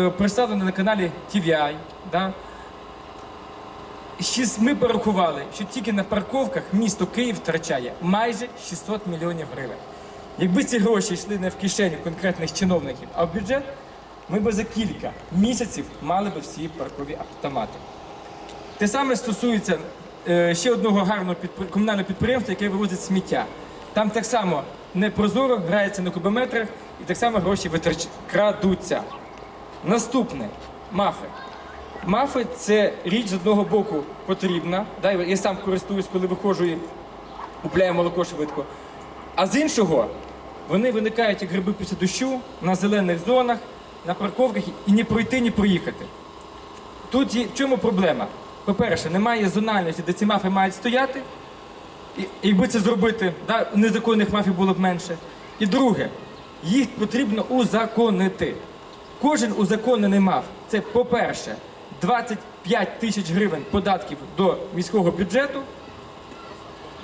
Е, Представлено на каналі TVI. Да? Ми порахували, що тільки на парковках місто Київ втрачає майже 600 мільйонів гривень. Якби ці гроші йшли не в кишеню конкретних чиновників, а в бюджет, ми б за кілька місяців мали б всі паркові автомати. Те саме стосується е, ще одного гарного комунального підприємства, яке вивозить сміття. Там так само непрозоро грається на кубометрах і так само гроші крадуться. Наступне мафи. Мафи це річ з одного боку потрібна. Да, я сам користуюсь, коли виходжу і купляю молоко швидко. А з іншого, вони виникають як гриби після дощу на зелених зонах, на парковках і ні пройти, ні проїхати. Тут є в чому проблема? По-перше, немає зональності, де ці мафи мають стояти. І, якби це зробити, да, незаконних мафій було б менше. І друге, їх потрібно узаконити. Кожен узаконений маф це, по-перше, 25 тисяч гривень податків до міського бюджету.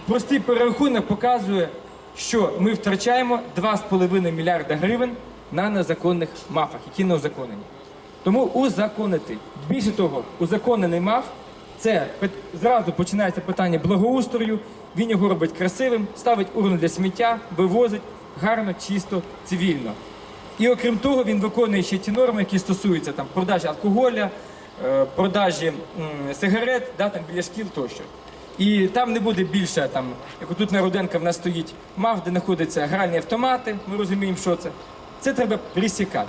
Простий перерахунок показує, що ми втрачаємо 2,5 мільярда гривень на незаконних мафах, які не узаконені. Тому узаконити. Більше того, узаконений маф це зразу починається питання благоустрою. Він його робить красивим, ставить урну для сміття, вивозить гарно, чисто, цивільно. І окрім того, він виконує ще ті норми, які стосуються там продажі алкоголя, е, продажі сигарет, да, там біля шкіл тощо. І там не буде більше, там, як тут на Руденка в нас стоїть МАФ, де знаходяться гральні автомати, ми розуміємо, що це. Це треба присікати.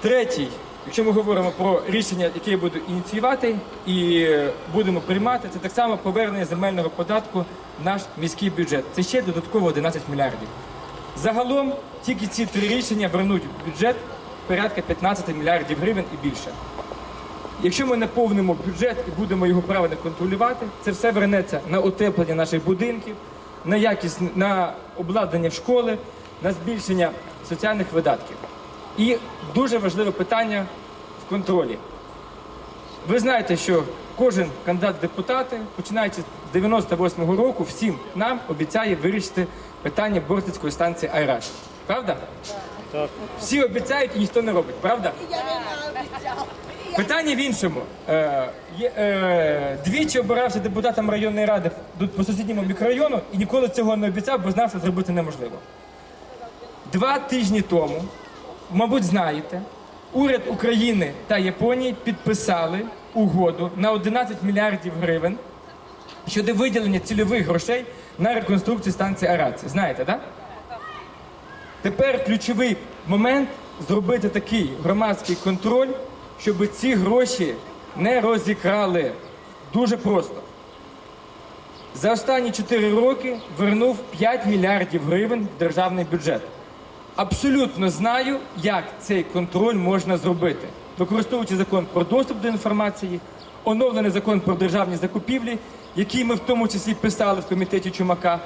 Третій, якщо ми говоримо про рішення, яке я буду ініціювати і е, будемо приймати, це так само повернення земельного податку в наш міський бюджет. Це ще додатково 11 мільярдів. Загалом тільки ці три рішення вернуть в бюджет порядка 15 мільярдів гривень і більше. Якщо ми наповнимо бюджет і будемо його правильно контролювати, це все вернеться на утеплення наших будинків, на якість на обладнання в школи, на збільшення соціальних видатків. І дуже важливе питання в контролі. Ви знаєте, що кожен кандидат в депутати, починаючи з 98-го року, всім нам обіцяє вирішити питання Бортицької станції Айрат. Правда? Так. Всі обіцяють і ніхто не робить, правда? Питання в іншому. Е, е, двічі обирався депутатом районної ради по сусідньому мікрорайону і ніколи цього не обіцяв, бо знав, що зробити неможливо. Два тижні тому, мабуть, знаєте, уряд України та Японії підписали угоду на 11 мільярдів гривень щодо виділення цільових грошей на реконструкцію станції Араці. Знаєте, так? Да? Тепер ключовий момент зробити такий громадський контроль, щоб ці гроші не розікрали. Дуже просто. За останні 4 роки вернув 5 мільярдів гривень в державний бюджет. Абсолютно знаю, як цей контроль можна зробити, використовуючи закон про доступ до інформації, оновлений закон про державні закупівлі, який ми в тому числі писали в комітеті Чумака.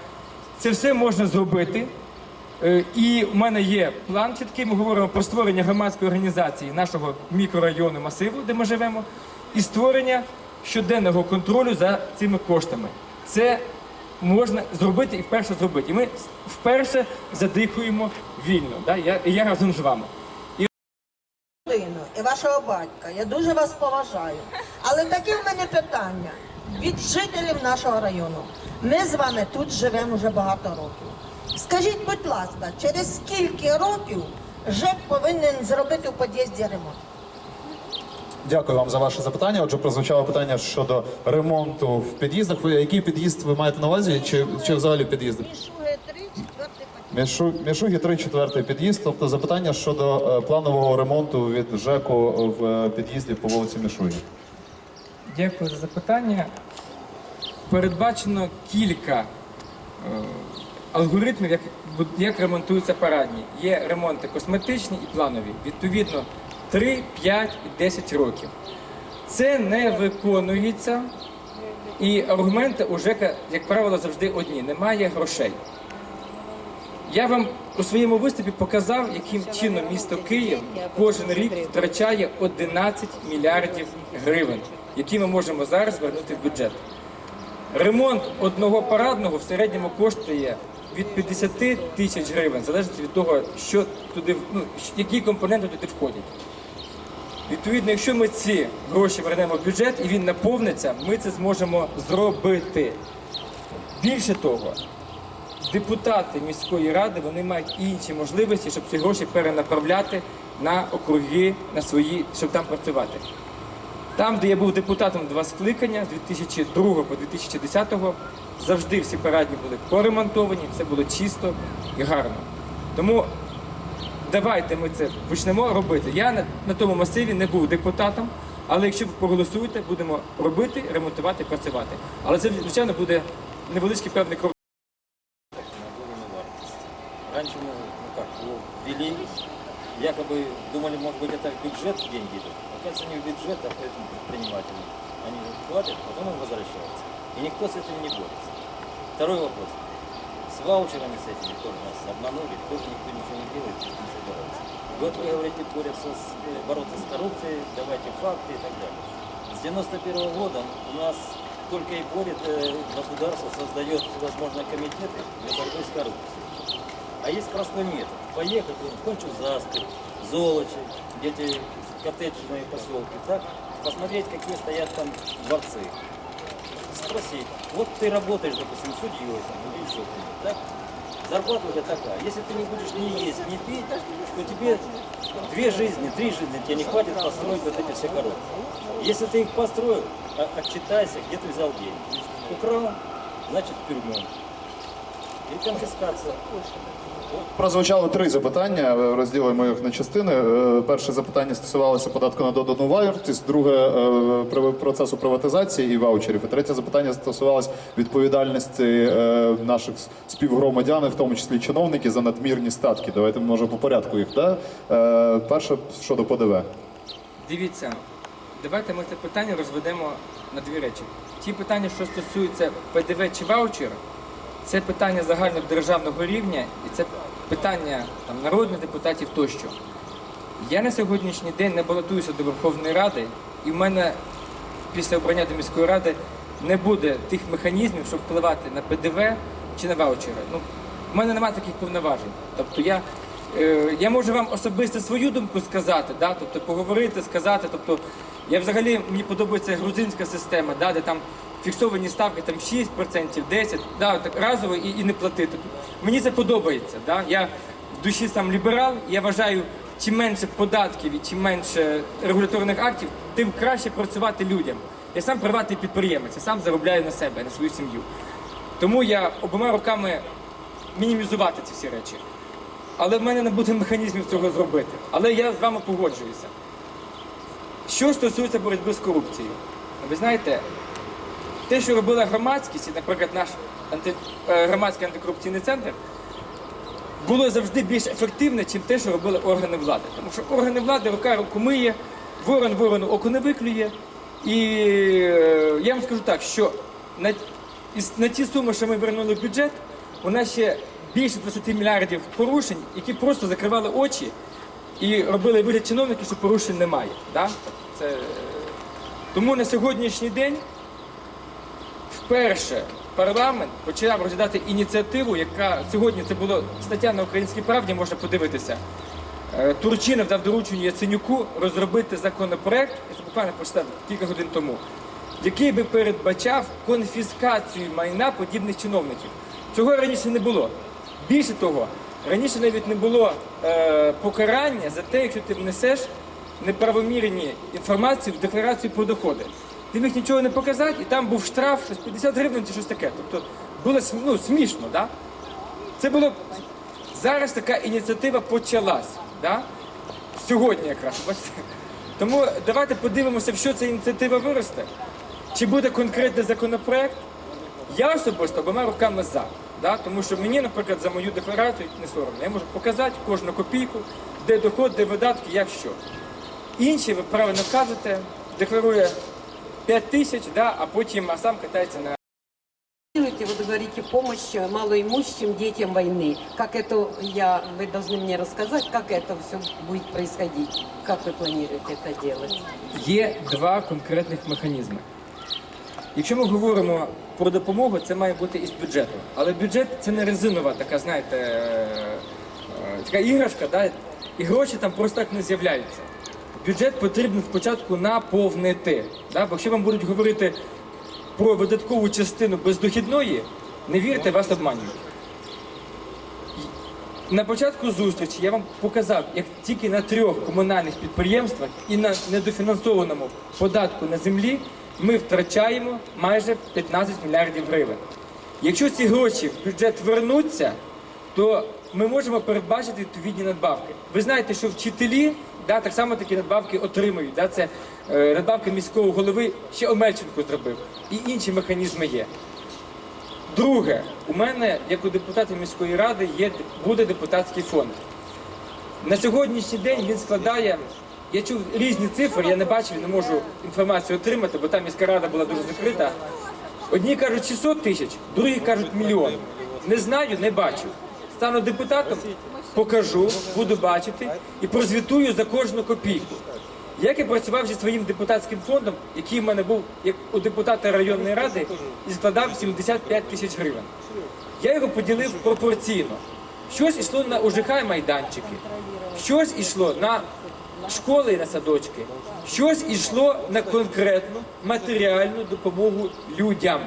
Це все можна зробити. Е, І в мене є план чіткий. Ми говоримо про створення громадської організації нашого мікрорайону масиву, де ми живемо, і створення щоденного контролю за цими коштами. Це можна зробити і вперше зробити. І ми вперше задихуємо вільно. Да? Я, я разом з вами. І вашого батька. Я дуже вас поважаю. Але таке в мене питання від жителів нашого району. Ми з вами тут живемо вже багато років. Скажіть, будь ласка, через скільки років ЖЕК повинен зробити в під'їзді ремонт? Дякую вам за ваше запитання. Отже, прозвучало питання щодо ремонту в під'їздах. Ви який під'їзд ви маєте на увазі? Чи, чи взагалі під'їзди? Мішуги 3, 4 Мішу, Мішугі 3, 4 під'їзд. Тобто запитання щодо е, планового ремонту від ЖЕКу в е, під'їзді по вулиці Мішугі. Дякую за запитання. Передбачено кілька е, алгоритмів, як, як ремонтуються парадні. Є ремонти косметичні і планові. Відповідно, 3, 5 і 10 років. Це не виконується, і аргументи у ЖЕКа, як правило, завжди одні: немає грошей. Я вам у своєму виступі показав, яким чином місто Київ кожен рік втрачає 11 мільярдів гривень, які ми можемо зараз вернути в бюджет. Ремонт одного парадного в середньому коштує від 50 тисяч гривень, залежить від того, що туди, ну, які компоненти туди входять. Відповідно, якщо ми ці гроші вернемо в бюджет і він наповниться, ми це зможемо зробити. Більше того, депутати міської ради вони мають інші можливості, щоб ці гроші перенаправляти на округи, на свої, щоб там працювати. Там, де я був депутатом два скликання з 2002 по 2010, завжди всі парадні були поремонтовані, все було чисто і гарно. Тому давайте ми це почнемо робити. Я на, на тому масиві не був депутатом, але якщо ви проголосуєте, будемо робити, ремонтувати, працювати. Але це, звичайно, буде невеличкий певний крок. Раньше мы, ну как, его ввели, якобы думали, может быть, это в бюджет деньги идут. Оказывается, не в бюджет, а этим предпринимателям. Они платят, потом им возвращаются. И никто с этим не борется. Второй вопрос. С ваучерами с этими тоже нас обманули, тоже никто ничего не делает, не собирается. Вот вы говорите, борются с, э, бороться с коррупцией, давайте факты и так далее. С 91 года у нас только и борет э, государство, создает всевозможные комитеты для борьбы с коррупцией. А есть простой метод. Поехать в Кончу-Засты, Золочи, где эти коттеджные поселки, так? Посмотреть, какие стоят там дворцы. Спросить, вот ты работаешь, допустим, судьей там, или еще кто-нибудь, так? Зарплата у тебя такая. Если ты не будешь ни есть, ни пить, то тебе две жизни, три жизни тебе не хватит построить вот эти все коробки. Если ты их построил, а- отчитайся, где ты взял деньги. Украл, значит в тюрьму. И конфискация. Прозвучало три запитання. е, Розділимо їх на частини. Е, Перше запитання стосувалося податку на додану вартість, друге е, процесу приватизації і ваучерів. І третє запитання стосувалося відповідальності наших співгромадян, в тому числі чиновників, за надмірні статки. Давайте може по порядку їх. Да? Перше щодо ПДВ. Дивіться, давайте ми це питання розведемо на дві речі. Ті питання, що стосуються ПДВ чи ваучера, це питання загальнодержавного рівня і це питання там, народних депутатів тощо. Я на сьогоднішній день не балотуюся до Верховної Ради, і в мене після обрання до міської ради не буде тих механізмів, щоб впливати на ПДВ чи на ваучери. Ну, в мене немає таких повноважень. Тобто я, е, я можу вам особисто свою думку сказати, да? тобто поговорити, сказати. Тобто, я взагалі мені подобається грузинська система, да? де там фіксовані ставки там 6%, 10%, да? так разово і, і не платити. Мені це подобається. Да? Я в душі сам ліберал, я вважаю, чим менше податків і чим менше регуляторних актів, тим краще працювати людям. Я сам приватний підприємець, я сам заробляю на себе, на свою сім'ю. Тому я обома руками мінімізувати ці всі речі. Але в мене не буде механізмів цього зробити. Але я з вами погоджуюся. Що стосується боротьби з корупцією, ви знаєте, те, що робила громадськість, наприклад, наш анти... е, громадський антикорупційний центр, було завжди більш ефективне, ніж те, що робили органи влади. Тому що органи влади рука руку миє, ворон ворону око не виклює. І е, я вам скажу так, що на, на ті суми, що ми вернули в бюджет, у нас ще більше 20 мільярдів порушень, які просто закривали очі і робили вигляд чиновників, що порушень немає. Да? Це... е, Тому на сьогоднішній день вперше парламент почав розглядати ініціативу, яка сьогодні це була стаття на українській правді, можна подивитися. Е, Турчинов дав доручення Яценюку розробити законопроект, я буквально прочитав кілька годин тому, який би передбачав конфіскацію майна подібних чиновників. Цього раніше не було. Більше того, раніше навіть не було е, покарання за те, якщо ти внесеш неправомірні інформацію в декларацію про доходи. Ти міг нічого не показати, і там був штраф, щось 50 гривень чи щось таке. Тобто було ну, смішно? Да? Це було зараз така ініціатива почалась. Да? Сьогодні якраз? Тому давайте подивимося, в що ця ініціатива виросте. Чи буде конкретний законопроект? Я особисто обома руками за. Да? Тому що мені, наприклад, за мою декларацію не соромно. Я можу показати кожну копійку, де доход, де видатки, як що. Інші, ви правильно кажете, декларує 5 тисяч, да, а потім а сам катається на Планируете, вот говорите, помощь малоимущим детям войны. Как это, я, вы должны мне рассказать, как это все будет происходить? Как вы планируете это делать? Є два конкретних механізми. Якщо ми говоримо про допомогу, це має бути із бюджету. Але бюджет це не резинова така, знаєте, е, е, така іграшка, да? і гроші там просто так не з'являються. бюджет потрібно спочатку наповнити. Да? Бо якщо вам будуть говорити про видаткову частину бездохідної, не вірте, вас обманюють. На початку зустрічі я вам показав, як тільки на трьох комунальних підприємствах і на недофінансованому податку на землі ми втрачаємо майже 15 мільярдів гривень. Якщо ці гроші в бюджет вернуться, то ми можемо передбачити відповідні надбавки. Ви знаєте, що вчителі да, так само такі надбавки отримують. Да, це е, надбавки міського голови ще Омельченко зробив. І інші механізми є. Друге, у мене, як у депутата міської ради, є буде депутатський фонд. На сьогоднішній день він складає. Я чув різні цифри, я не бачив, не можу інформацію отримати, бо там міська рада була дуже закрита. Одні кажуть 600 тисяч, другі кажуть мільйон. Не знаю, не бачу. Стану депутатом, покажу, буду бачити і прозвітую за кожну копійку. Як я працював зі своїм депутатським фондом, який в мене був як у депутата районної ради і складав 75 тисяч гривень. Я його поділив пропорційно. Щось йшло на УЖК майданчики, щось йшло на школи і на садочки, щось йшло на конкретну матеріальну допомогу людям,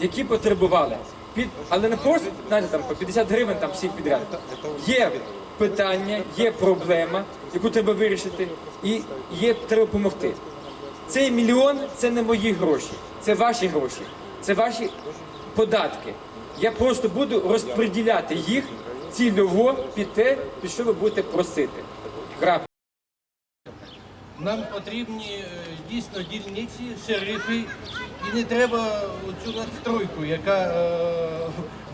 які потребували. Під, але не просто знаєте, там по 50 гривень там всіх підряд. Є питання, є проблема, яку треба вирішити, і є треба допомогти. Цей мільйон це не мої гроші, це ваші гроші, це ваші податки. Я просто буду розподіляти їх цільово під те, під що ви будете просити. Крапка. Нам потрібні е, дійсно дільниці, шерифи, і не треба цю надстройку, яка е,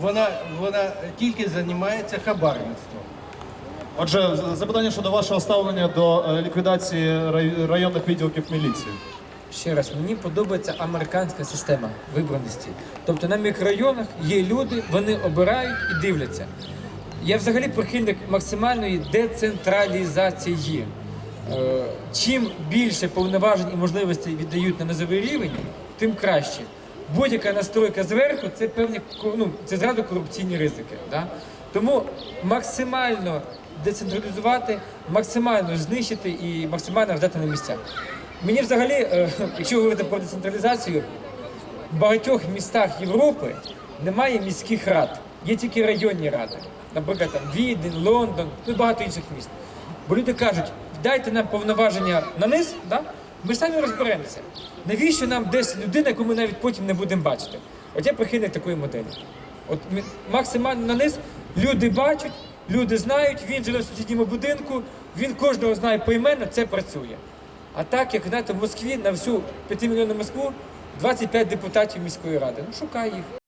вона, вона тільки займається хабарництвом. Отже, запитання щодо вашого ставлення до е, ліквідації рай- районних відділків міліції. Ще раз, мені подобається американська система вибраності. Тобто на мікрорайонах є люди, вони обирають і дивляться. Я взагалі прихильник максимальної децентралізації. Е, Чим більше повноважень і можливостей віддають на низовий рівень, тим краще. Будь-яка настройка зверху це певні ну, це зразу корупційні ризики. Да? Тому максимально децентралізувати, максимально знищити і максимально роздати на місцях. Мені взагалі, е, якщо говорити про децентралізацію, в багатьох містах Європи немає міських рад, є тільки районні ради. Наприклад, там Відень, Лондон, ну багато інших міст. Бо люди кажуть, дайте нам повноваження на низ, да? Ми самі розберемося. Навіщо нам десь людина, яку ми навіть потім не будемо бачити? От я прихильник такої моделі. От максимально на низ люди бачать, люди знають, він живе в сусідньому будинку, він кожного знає поіменно, це працює. А так, як знаєте, в Москві на всю 5 мільйонну Москву 25 депутатів міської ради. Ну шукай їх.